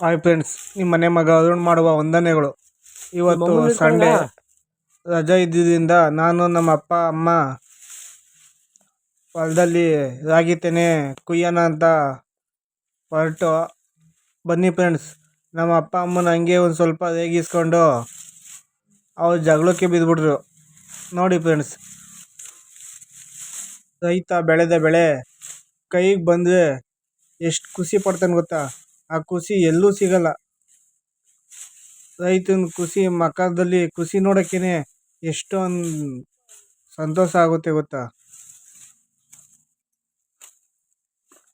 Hi friends ನಿಮ್ಮ ಮನೆ ಮಗ ಅರುಣ್ ಮಾಡುವ ವಂದನೆಗಳು. ಇವತ್ತು ಸಂಡೇ. ರಜೆ ಇದ್ದಿದ್ದರಿಂದ ನಾನು ನಮ್ಮ ಅಪ್ಪ ಅಮ್ಮ ಹೊಲದಲ್ಲಿ ರಾಗಿ ತೆನೆ ಕುಯ್ಯೋಣ ಅಂತ ಹೊರಟು. ಬನ್ನಿ ಫ್ರೆಂಡ್ಸ್ ನಮ್ಮ ಅಪ್ಪ ಅಮ್ಮನ ಹಂಗೆ ಒಂದು ಸ್ವಲ್ಪ ರೇಗಿಸ್ಕೊಂಡು ಅವ್ರು ಜಗಳಕ್ಕೆ ಬಿದ್ದುಬಿಟ್ರು ನೋಡಿ ಫ್ರೆಂಡ್ಸ್ ರೈತ ಬೆಳೆದ ಬೆಳೆ ಕೈಗೆ ಬಂದರೆ ಎಷ್ಟು ಖುಷಿ ಪಡ್ತಾನೆ ಗೊತ್ತಾ? ಆ ಖುಷಿ ಎಲ್ಲೂ ಸಿಗಲ್ಲ. ರೈತನ ಖುಷಿ ಮಕ್ಕಳದಲ್ಲಿ ಖುಷಿ ನೋಡೋಕ್ಕೇನೆ ಎಷ್ಟೊಂದು ಸಂತೋಷ ಆಗುತ್ತೆ ಗೊತ್ತಾ?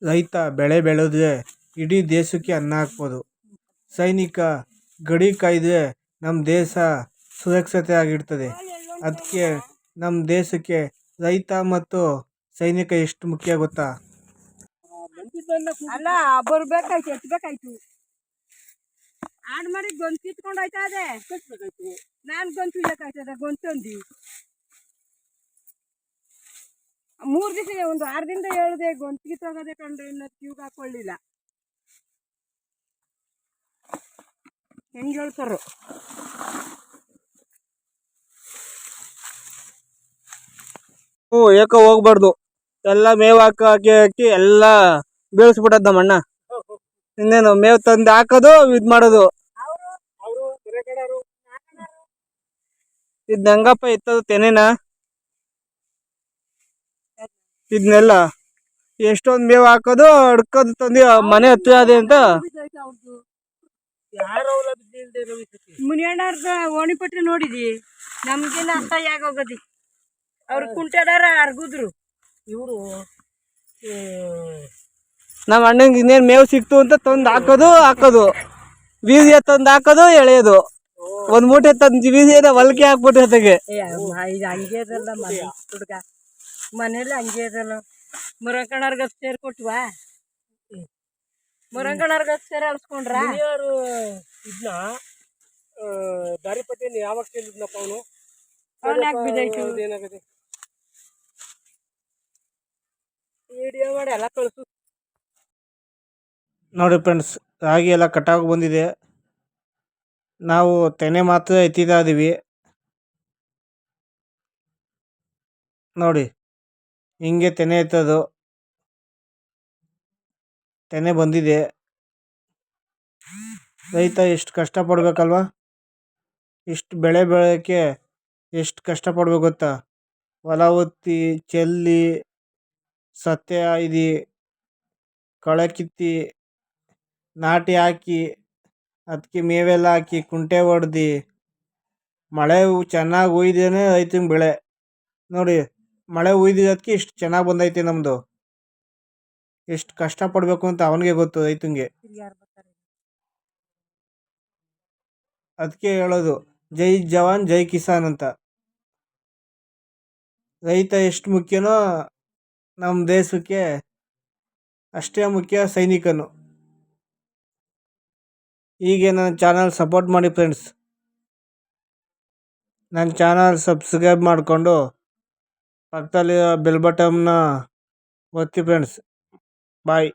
ರೈತ ಬೆಳೆ ಬೆಳೆದ್ರೆ ಇಡೀ ದೇಶಕ್ಕೆ ಅನ್ನ ಹಾಕ್ಬೋದು. ಸೈನಿಕ ಗಡಿ ಕಾಯ್ದ್ರೆ ನಮ್ಮ ದೇಶ ಸುರಕ್ಷತೆ ಆಗಿರ್ತದೆ. ಅದಕ್ಕೆ ನಮ್ಮ ದೇಶಕ್ಕೆ ರೈತ ಮತ್ತು ಸೈನಿಕ ಎಷ್ಟು ಮುಖ್ಯ ಗೊತ್ತಾ? ಅಲ್ಲ ಬರ್ಬೇಕಾಯ್ತು ಎತ್ಬೇಕಾಯ್ತು ಆಡ್ ಮರಿ ಗೊಂತ್ ಕಿತ್ಕೊಂಡು ಹೋಯ್ತಾ ಅದೇ ನಾನ್ ಗೊಂದು ಇಲ್ಲಕ್ಕಾಯ್ತದ ಗೊಂತಂದಿ ಮೂರ್ ದಿವಸ ಒಂದು ಆರದಿಂದ ಹೇಳಿದೆ ಗೊಂತ್ ಕಿತ್ತೋಗದೆ ಕಂಡ್ರೆ ಇನ್ನೊಂದು ಕ್ಯೂಗ್ ಹಾಕೊಳ್ಳಿಲ್ಲ ಹೆಂಗ್ ಹೇಳ್ತಾರೋ? ಹ್ಞೂ ಏಕ ಹೋಗ್ಬಾರ್ದು. ಎಲ್ಲ ಮೇವು ಹಾಕಿ ಹಾಕಿ ಹಾಕಿ ಎಲ್ಲ ಬೀಳಿಸ್ಬಿಟ್ಟದ ನಮ್ಮ ಅಣ್ಣ. ಇನ್ನೇನು ಮೇವ್ ತಂದು ಹಾಕೋದು, ಇದ್ ಮಾಡೋದು. ಇದ್ ನಂಗಪ್ಪ ಇತ್ತದು ತೆನೆನ? ಇದನ್ನೆಲ್ಲ ಎಷ್ಟೊಂದ್ ಮೇವ್ ಹಾಕೋದು, ಅಡ್ಕೋದು ತಂದಿ ಮನೆ ಹತ್ರ ಅದೇ ಅಂತ? ಓಣಿ ಓಣಿಪಟ್ಟಿ ನೋಡಿದಿ? ನಮ್ಗೆಲ್ಲ ಅಸಹ್ಯ ಆಗೋಗದಿ. ಅವ್ರ ಕುಂಟೆದಾರ ಅರ್ಗುದ್ರು. ಇವರು ನಮ್ಮ ಅಣ್ಣಂಗೆ ಇನ್ನೇನು ಮೇವು ಸಿಕ್ತು ಅಂತ ತಂದು ಹಾಕೋದು ಹಾಕೋದು. ಬೀದಿಯ ತಂದು ಹಾಕೋದು ಎಳೆಯೋದು. ಒಂದು ಮೂಟೆ ತಂದು ಬೀದಿಗೆ ಹೊಲ್ಕೆ ಹಾಕ್ಬಿಟ್ಟು ಇದು ಹಂಗೆ ಇರಲ್ಲ ಹುಡುಗ. ಮನೇಲಿ ಹಂಗೆ ಇರಲ್ಲ. ಮುರಂಕಣ್ಣರ್ಗ ಸೇರ್ ಕೊಟ್ವಾ? ಮುರಂಕಣ್ಣರ್ಗ ಸೇರ್ ಅಳ್ಸ್ಕೊಂಡ್ರ? ಇದನ್ನ ದಾರಿಪಟ್ಟಿಯನ್ನು ಯಾವಾಗ ಕೇಳಿದ್ನಪ್ಪ ಅವನು? ಅವ್ನ್ ಯಾಕ್ ಬಿದ್ದೋಯ್ತು? ಏನಾಗುತ್ತೆ ವಿಡಿಯೋ ಮಾಡಿ ಎಲ್ಲ ಕಳಿಸು. ನೋಡಿ ಫ್ರೆಂಡ್ಸ್ ರಾಗಿ ಎಲ್ಲ ಕಟಾವು ಬಂದಿದೆ. ನಾವು ತೆನೆ ಮಾತ್ರ ಎತ್ತಿತಾ ಇದ್ದೀವಿ ನೋಡಿ, ಹಿಂಗೆ ತೆನೆ ಎತ್ತೋದು. ತೆನೆ ಬಂದಿದೆ. ರೈತ ಎಷ್ಟು ಕಷ್ಟಪಡ್ಬೇಕಲ್ವಾ ಇಷ್ಟು ಬೆಳೆ ಬೆಳೆಯೋಕ್ಕೆ ಎಷ್ಟು ಕಷ್ಟಪಡ್ಬೇಕು ಗೊತ್ತಾ? ಹೊಲ ಒತ್ತಿ, ಚೆಲ್ಲಿ, ಸತ್ಯ ಐದಿ ಕಳೆ ಕಿತ್ತಿ. ನಾಟಿ ಹಾಕಿ ಅದಕ್ಕೆ ಮೇವೆಲ್ಲ ಹಾಕಿ ಕುಂಟೆ ಹೊಡ್ದು ಮಳೆ ಚೆನ್ನಾಗಿ ಹುಯ್ದೇನೆ ರೈತನ ಬೆಳೆ. ನೋಡಿ ಮಳೆ ಹುಯ್ದಿದ್ದಕ್ಕೆ ಇಷ್ಟು ಚೆನ್ನಾಗಿ ಬಂದೈತಿ ನಮ್ಮದು ಎಷ್ಟು ಕಷ್ಟಪಡಬೇಕು ಅಂತ ಅವನಿಗೆ ಗೊತ್ತು ರೈತನಿಗೆ ಅದಕ್ಕೆ ಹೇಳೋದು ಜೈ ಜವಾನ್ ಜೈ ಕಿಸಾನ್ ಅಂತ. ರೈತ ಎಷ್ಟು ಮುಖ್ಯನೋ ನಮ್ಮ ದೇಶಕ್ಕೆ ಅಷ್ಟೇ ಮುಖ್ಯ ಸೈನಿಕನು. ಹೀಗೆ ನನ್ನ ಚಾನಲ್ ಸಪೋರ್ಟ್ ಮಾಡಿ ಫ್ರೆಂಡ್ಸ್ ನನ್ನ ಚಾನಲ್ ಸಬ್ಸ್ಕ್ರೈಬ್ ಮಾಡಿಕೊಂಡು ಪಕ್ಕದಲ್ಲಿರೋ ಬೆಲ್ ಬಟನ್ನ ಒತ್ತಿ ಫ್ರೆಂಡ್ಸ್ ಬಾಯ್